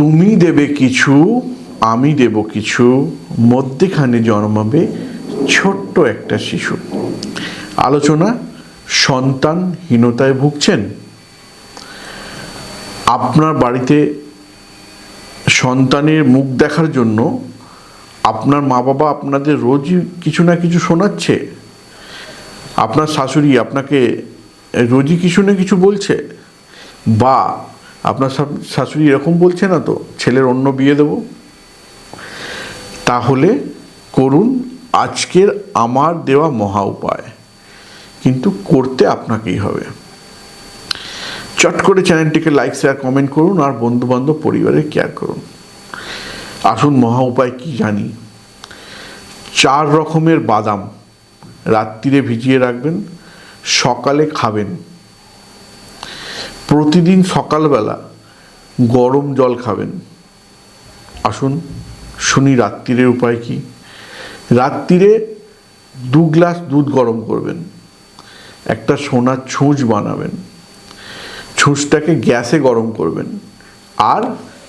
তুমি দেবে কিছু, আমি দেব কিছু, মধ্যেখানে জন্মাবে ছোট্ট একটা শিশু। আলোচনা সন্তানহীনতায় ভুগছেন। আপনার বাড়িতে সন্তানের মুখ দেখার জন্য আপনার মা বাবা আপনাদের রোজই কিছু না কিছু শোনাচ্ছে। আপনার শাশুড়ি আপনাকে রোজই কিছু না কিছু বলছে। বা আপনার শাশুড়ি এরকম বলছে না তো? ছেলের অন্য বিয়ে দেব? তাহলে করুন, আজকের আমার দেওয়া মহা উপায়। কিন্তু করতে আপনাকেই হবে। চট করে চ্যানেলটিকে লাইক শেয়ার কমেন্ট করুন আর বন্ধু বান্ধব পরিবারে কেয়ার করুন। আসুন মহা উপায় কি জানি। চার রকমের বাদাম রাত্রিরে ভিজিয়ে রাখবেন, সকালে খাবেন। প্রতিদিন সকালবেলা গরম জল খাবেন। আসুন, শুনি রাত্রিরের উপায় কি? রাত্রিরে দু গ্লাস দুধ গরম করবেন। একটা সোনার ছুঁচ বানাবেন। ছুঁচটাকে গ্যাসে গরম করবেন। আর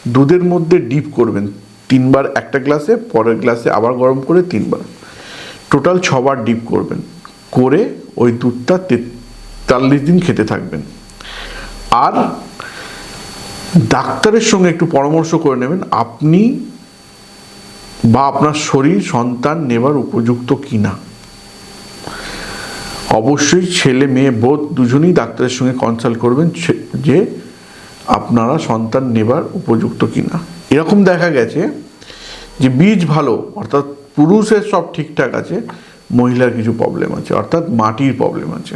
দুধের মধ্যে ডিপ করবেন। তিনবার একটা গ্লাসে, পরের গ্লাসে আবার গরম করে তিনবার। টোটাল ছবার ডিপ করবেন। করে ওই দুধটা তেতাল্লিশ দিন খেতে থাকবেন। আর ডাক্তারের সঙ্গে একটু পরামর্শ করে নেবেন, আপনি বা আপনার শরীর, সন্তান নেবার উপযুক্ত কিনা। অবশ্যই ছেলে, মেয়ে, বোধ দুজনেই ডাক্তারের সঙ্গে কনসাল্ট করবেন যে আপনারা সন্তান নেবার উপযুক্ত কিনা। এরকম দেখা গেছে যে বীজ ভালো, অর্থাৎ পুরুষের সব ঠিকঠাক আছে, মহিলার কিছু প্রবলেম আছে, অর্থাৎ মাটির প্রবলেম আছে।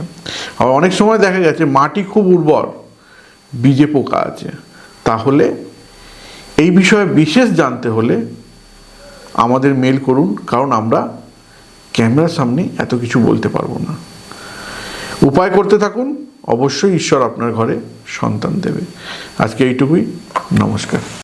আর অনেক সময় দেখা গেছে মাটি খুব উর্বর বীজে পোকা আছে তাহলে এই বিষয়ে বিশেষ জানতে হলে আমাদের মেল করুন, কারণ আমরা ক্যামেরার সামনে এত কিছু বলতে পারব না। উপায় করতে থাকুন, অবশ্যই ঈশ্বর আপনার ঘরে সন্তান দেবে। আজকে এইটুকুই। নমস্কার।